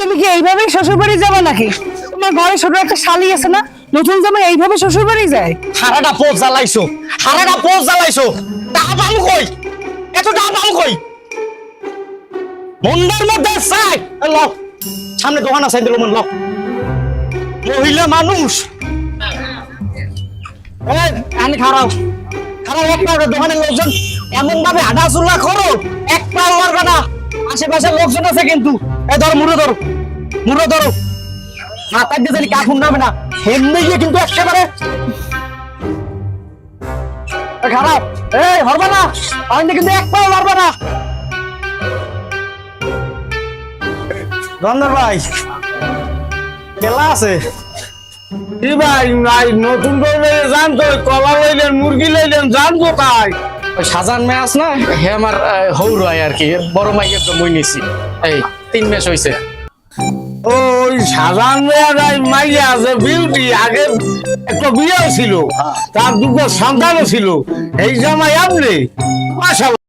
তুমি কি এইভাবেই শ্বশুর বাড়ি যাবে নাকি? তোমার ঘরে ছোট একটা শালি আছে না? নতুন জামাই এইভাবে শ্বশুর বাড়ি যায় হারাটা জ্বালাইছো হারাটা জ্বালাইছো। কই? এত কই? মন্দার মধ্যে চাই। লও, সামনে দোকান আছে দিল লও মহিলা মানুষ। আমি খারাপ খারাপ এক দোকানের লোকজন। এমন ভাবে হাঁটাচলা করো এক পাও মারবে না আশেপাশে লোকজন আছে কিন্তু। এ ধর মুড়ো ধরো মুড়ো ধরো। মাথায় দিয়ে জানি কাকুন নামে না হেমনে গিয়ে কিন্তু একেবারে খারাপ। এই হরবা না। আমি কিন্তু এক পাও মারবা না। রন্দর ভাই কেলা আছে? কি ভাই ভাই নতুন করে জানতো কলা লইলেন মুরগি লইলেন জানতো তাই ওই সাজান মেয়ে আস না হে আমার হৌর হয় আর কি বড় মাই একদম মই নিছি। এই তিন মাস হয়েছে ওই সাধারণ মেয়েরাই মাইয়া আছে বিউটি আগে একটা বিয়েও ছিল তার দুটো সন্তানও ছিল। এই জামাই আপনি? মাশাআল্লাহ।